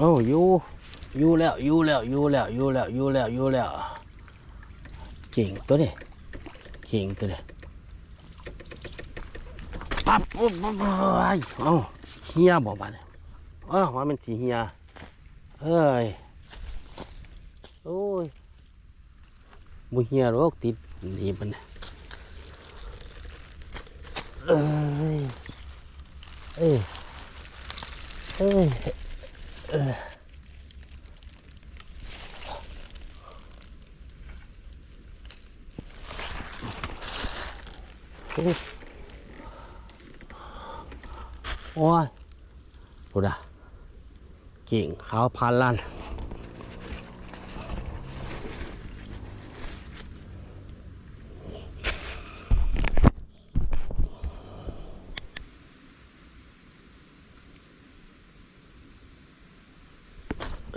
โอ้ยูยูแล้วยูแล้วยูแล้วยูแล้วยูแล้วยูแล้วเก่งตัวนี้เก่งตัวนี้ปั๊บปุ๊บปุ๊บปุ๊บเอ้าเฮียบอกมาเนี่ยอ้าวว่ามันสีเฮียเอ้ยโอ้ยบุเฮียโรคติดนี่มันน่ะเอ้ยเอ้ย เอ้ยโอ้ยพูดอะกิ่งขาวพันลัน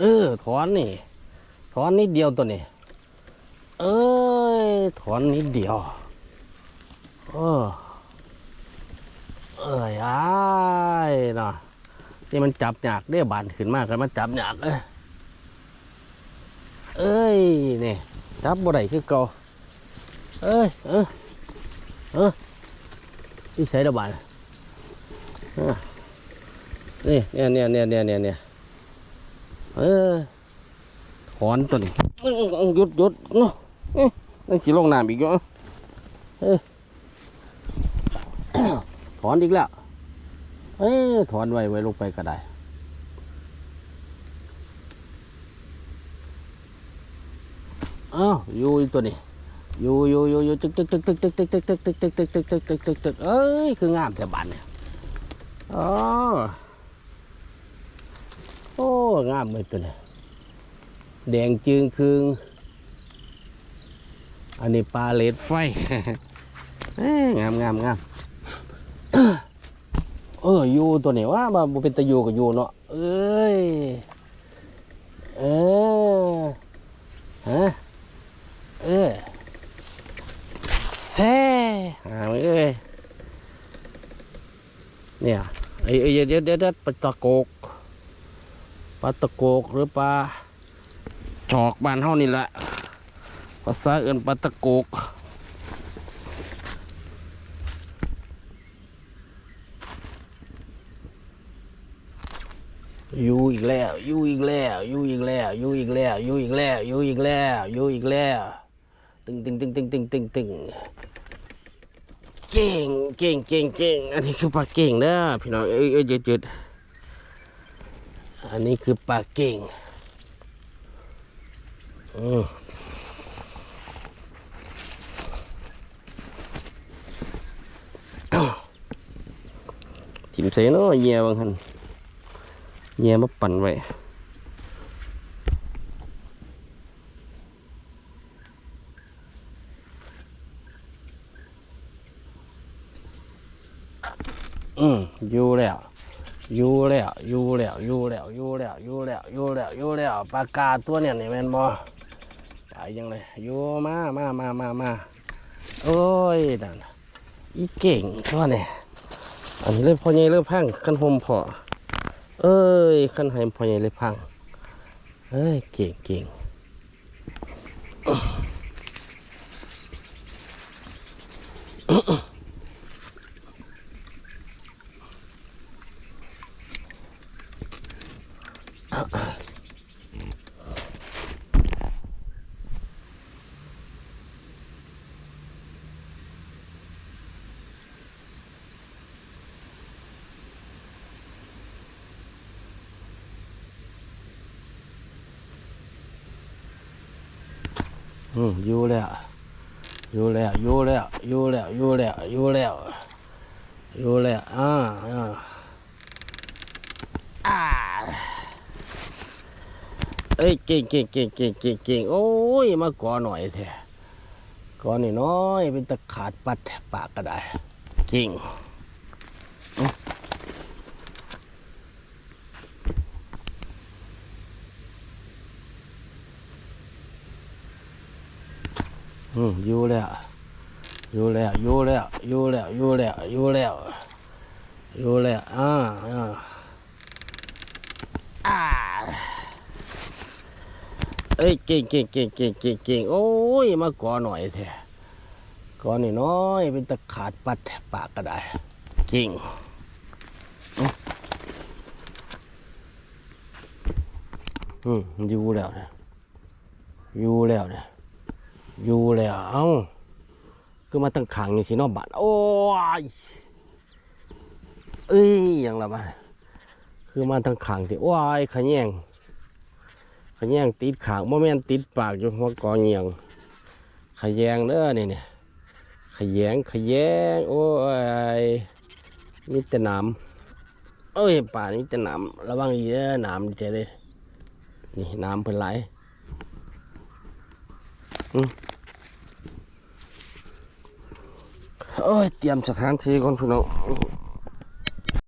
เออ ถอนนี่ ถอนนิดเดียวตัวนี้เอ้ยถอนนิดเดียว เออ เอ้ยอ้ายนะนี่มันจับหยากเด้บานขึ้นมากกันมันจับหยากเอ้ยเอ้ยนี่จับบ่ได้คือเก่าเอ้ยเออเออนี่ใส่ดอกบานนี่เนี่ยเนี่ยเนี่ยเนี่ยเนี่ยเนี่ย เออถอนตัวนี้อื้ออื้อหยุดหยุดเนาะนั่นสิลงน้ำอีกเนาะเอ้ยถอนอีกแล้ว เอ้ยถอนไว้ไว้ลงไปก็ได้อ้าวอยู่ตัวนี้อยู่อยู่อยู่อยู่ตึกตึกตึกตึกตึกตึกตึกตึกตึกตึกตึกตึกตึกตึกตึกเอ้ยคืองามแต่บานเนี่ยอ๋อ อ้งามเลยตัวนี้แดงจึงคืงอันนี้ปลาเลดไฟงามงามงามเอออยู่ตัวนี้ว่าบ่เป็นตะยูกับยูเนาะเอ้ยเออฮะเออแซ่หาเอ้ยเนี่ยไอ้ไอ้เดี๋ยวเดี๋ยวเดี๋ยวปลาตะโกก ปลาตะโกกหรือปลาจอกบานเฮานี่แหละภาษาเอื่นปลาตะโกกอยู่อีกแล้วอยู่อีกแล้วอยู่อีกแล้วอยู่อีกแล้วอยู่อีกแล้วอยู่อีกแล้วอยู่อีกแล้วตึงตึงตึงตึงตึงตึงตึงเก่งเก่งเก่งเก่งอันนี้คือปลาเก่งนะพี่น้องเอ้ยเอ้ยหยุดหยุด อันนี้คือปลาเก่งอืมถิ่มเสเนาะเยี่ยบางคันแย่มาปั่นไว้อืมอยู่แล้ว อยู่แล้วอยู่แล้วอยู่แล้วอยู่แล้วอยู่แล้วอยู่แล้วอยู่แล้วปลากาตัวเนี่ยนี่แม่นบ่ตายยังเลยอยู่มามามามามาโอ้ยนั่นอีเก่งตัวเนี่ยอันนี้เลยพอใหญ่เลยพังกันหมพอเอ้ยขันหายพอใหญ่เลยพังเอ้ยเก่งเก่ง อืมอยู่แล้วอยู่แล้วอยู่แล้วอยู่แล้วอยู่แล้วอยู่แล้วอยู่แล้วอ่าอ่าอ่าเอ้ยเก่งเก่งเก่งเก่งเก่งเก่งโอ้ยมาก่อหน่อยแท้ก่อนี่น้อยเป็นตะขาดปัดปากก็ได้เก่ง อืมอยู่แล้วอยู่แล้วอยู่แล้วอยู่แล้วอยู่แล้วอยู่แล้วอยู่แล้วอ่าอ่าอ่าเอ้ยเก่งเก่งเก่งเก่งเก่งเก่งโอ้ยมาก่อหน่อยแท้ก่อนี่น้อยเป็นตะขาดปัดปากก็ได้เก่งอื้ออืมอยู่แล้วเนี่ยอยู่แล้วเนี่ย อยู่แล้วเอ้าคือมาตั้งขังนี่สินอบานโอ้ยเอ้ยอย่างละบ้านคือมาตั้งขังที่ว้ายขะแยงขะแยงติดขางโมเมนติดปากอยู่หัวกอเงียงขะแยงเด้อนี่เนี่ยขะแยงขะแยงโอ้ยมีแต่น้ำเอ้ยป่านี่แต่น้ำระวังอีเด้อหน้ำเจเลยนี่น้ำเพิ่นไหลอืม โอ้ย เตรียมสถานที่ก่อนพี่น้อง